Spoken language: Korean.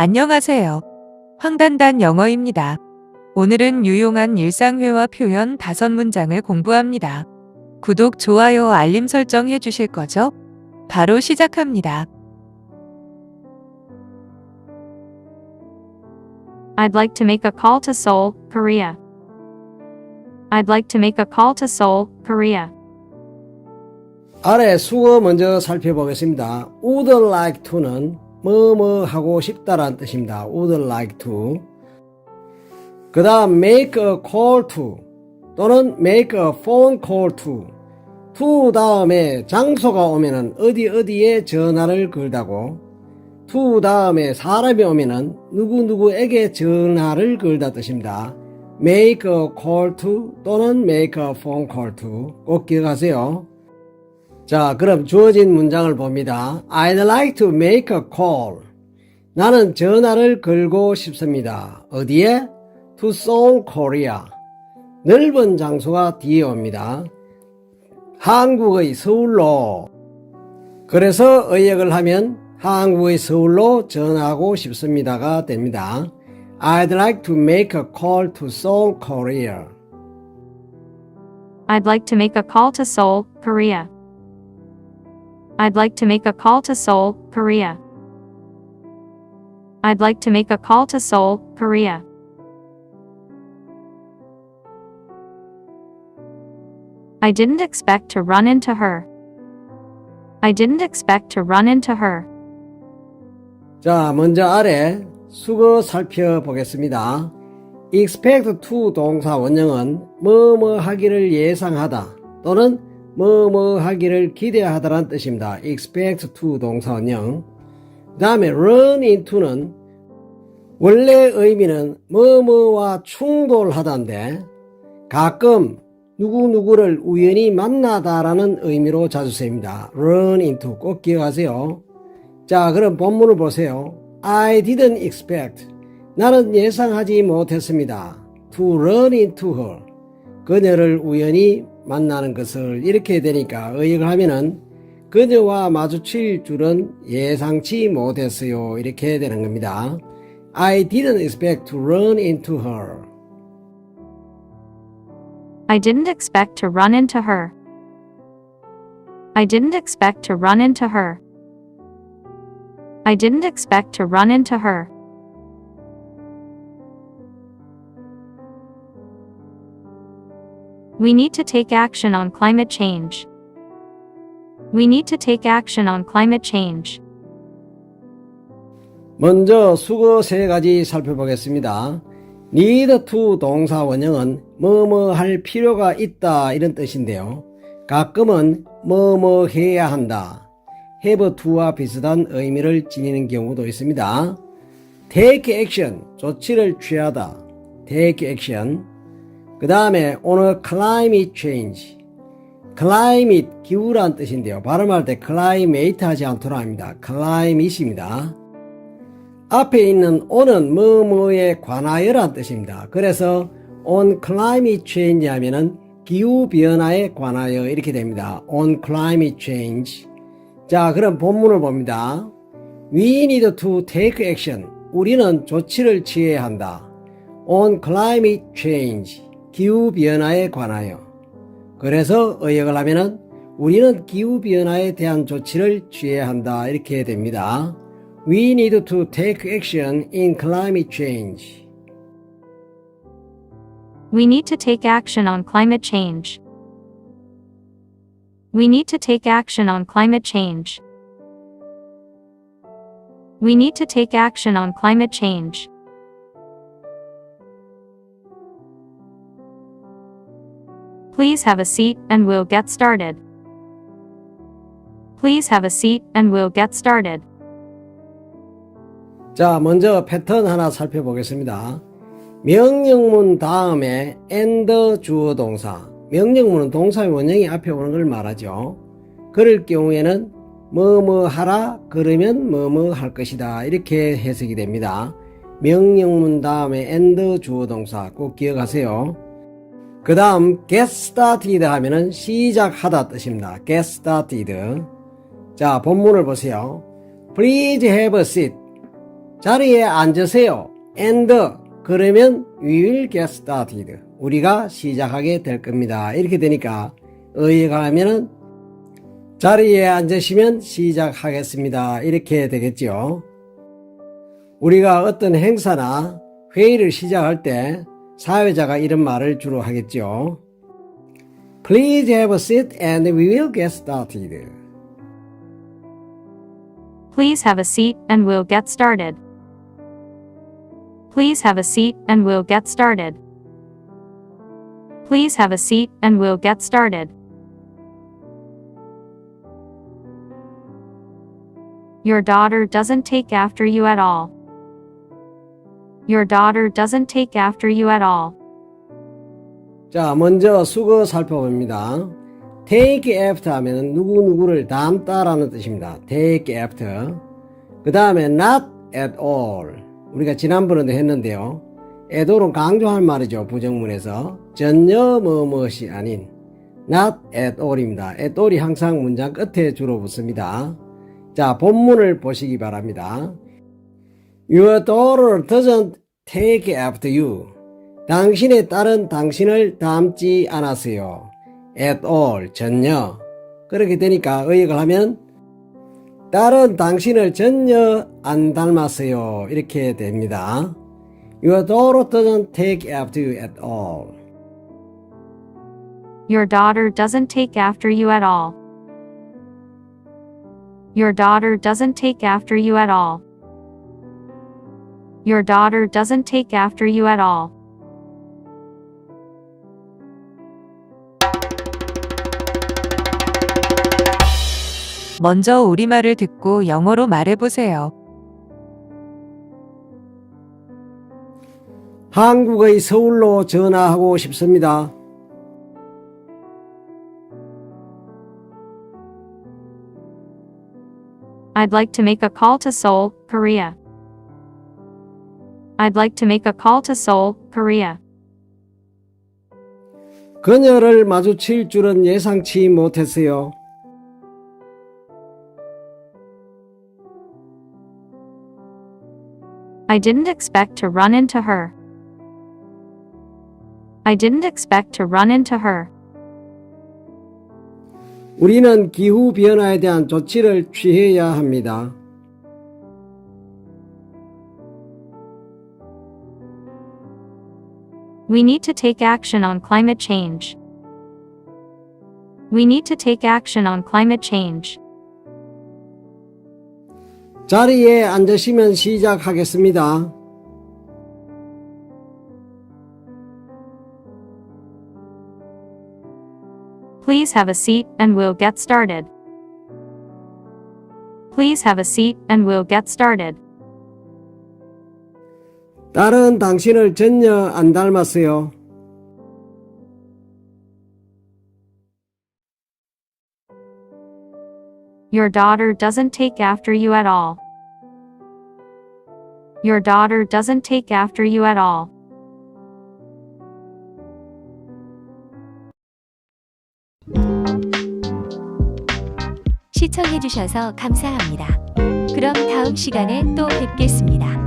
안녕하세요. 황단단 영어입니다. 오늘은 유용한 일상회화 표현 다섯 문장을 공부합니다. 구독, 좋아요, 알림 설정 해주실 거죠? 바로 시작합니다. I'd like to make a call to Seoul, Korea. I'd like to make a call to Seoul, Korea. 아래 수어 먼저 살펴보겠습니다. would like to는 뭐뭐 하고 싶다라는 뜻입니다. would like to. 그 다음 make a call to 또는 make a phone call to. to 다음에 장소가 오면은 어디 어디에 전화를 걸다고 to 다음에 사람이 오면은 누구누구에게 전화를 걸다 뜻입니다. make a call to 또는 make a phone call to 꼭 기억하세요. 자, 그럼 주어진 문장을 봅니다. I'd like to make a call. 나는 전화를 걸고 싶습니다. 어디에? To Seoul, Korea. 넓은 장소가 뒤에 옵니다. 한국의 서울로. 그래서 의역을 하면 한국의 서울로 전화하고 싶습니다가 됩니다. I'd like to make a call to Seoul, Korea. I'd like to make a call to Seoul, Korea. I'd like to make a call to Seoul, Korea. I'd like to make a call to Seoul, Korea. I didn't expect to run into her. I didn't expect to run into her. 자, 먼저 아래 수거 살펴보겠습니다. expect to 동사 원형은 뭐뭐 하기를 예상하다 또는 뭐뭐 하기를 기대하다라는 뜻입니다. expect to 동사 원형. 그 다음에 run into는 원래 의미는 뭐뭐와 충돌하다인데 가끔 누구누구를 우연히 만나다라는 의미로 자주 쓰입니다. run into 꼭 기억하세요. 자, 그럼 본문을 보세요. I didn't expect. 나는 예상하지 못했습니다. To run into her. 그녀를 우연히 만나는 것을 이렇게 되니까 의역을 하면은 그녀와 마주칠 줄은 예상치 못했어요. 이렇게 되는 겁니다. I didn't expect to run into her. I didn't expect to run into her. I didn't expect to run into her. I didn't expect to run into her. We need to take action on climate change. We need to take action on climate change. 먼저 수거 세 가지 살펴보겠습니다. need to 동사 원형은 뭐뭐 할 필요가 있다 이런 뜻인데요. 가끔은 뭐뭐 해야 한다. have to와 비슷한 의미를 지니는 경우도 있습니다. take action 조치를 취하다. take action 그 다음에 오늘 climate change climate 기후란 뜻인데요. 발음할 때 climate 하지 않도록 합니다. climate입니다. 앞에 있는 on은 뭐뭐에 관하여란 뜻입니다. 그래서 on climate change 하면은 기후 변화에 관하여 이렇게 됩니다. on climate change. 자, 그럼 본문을 봅니다. We need to take action. 우리는 조치를 취해야 한다. on climate change. 기후 변화에 관하여. 그래서 의역을 하면은 우리는 기후 변화에 대한 조치를 취해야 한다. 이렇게 됩니다. We need to take action in climate change. We need to take action on climate change. We need to take action on climate change. We need to take action on climate change. Please have a seat and we'll get started. Please have a seat and we'll get started. 자, 먼저 패턴 하나 살펴보겠습니다. 명령문 다음에 and 주어 동사. 명령문은 동사의 원형이 앞에 오는 걸 말하죠. 그럴 경우에는 뭐뭐 하라 그러면 뭐뭐 할 것이다 이렇게 해석이 됩니다. 명령문 다음에 and 주어 동사 꼭 기억하세요. 그 다음 get started 하면은 시작하다 뜻입니다. get started. 자 본문을 보세요. Please have a seat. 자리에 앉으세요. and 그러면 we will get started. 우리가 시작하게 될 겁니다. 이렇게 되니까 의의가 하면은 자리에 앉으시면 시작하겠습니다. 이렇게 되겠죠. 우리가 어떤 행사나 회의를 시작할 때 사회자가 이런 말을 주로 하겠죠. Please have a seat and we will get started. Please have a seat and we'll get started. Please have a seat and we'll get started. Please have a seat and we'll get started. Your daughter doesn't take after you at all. Your daughter doesn't take after you at all. 자, 먼저 수거 살펴봅니다. take after 하면 누구누구를 닮다라는 뜻입니다. take after. 그 다음에 not at all. 우리가 지난번에도 했는데요. at all은 강조할 말이죠. 부정문에서. 전혀 뭐뭇이 아닌 not at all입니다. at all이 항상 문장 끝에 주로 붙습니다. 자, 본문을 보시기 바랍니다. Your daughter doesn't take after you. 당신의 딸은 당신을 닮지 않았어요. at all, 전혀. 그렇게 되니까 의역을 하면 딸은 당신을 전혀 안 닮았어요. 이렇게 됩니다. Your daughter doesn't take after you at all. Your daughter doesn't take after you at all. Your daughter doesn't take after you at all. Your daughter doesn't take after you at all. 먼저 우리말을 듣고 영어로 말해보세요. 한국의 서울로 전화하고 싶습니다. I'd like to make a call to Seoul, Korea. I'd like to make a call to Seoul, Korea. 그녀를 마주칠 줄은 예상치 못했어요. I didn't expect to run into her. I didn't expect to run into her. 우리는 기후 변화에 대한 조치를 취해야 합니다. We need to take action on climate change. We need to take action on climate change. 자리에 앉으시면 시작하겠습니다. Please have a seat and we'll get started. Please have a seat and we'll get started. 딸은 당신을 전혀 안 닮았어요. Your daughter doesn't take after you at all. Your daughter doesn't take after you at all. 시청해주셔서 감사합니다. 그럼 다음 시간에 또 뵙겠습니다.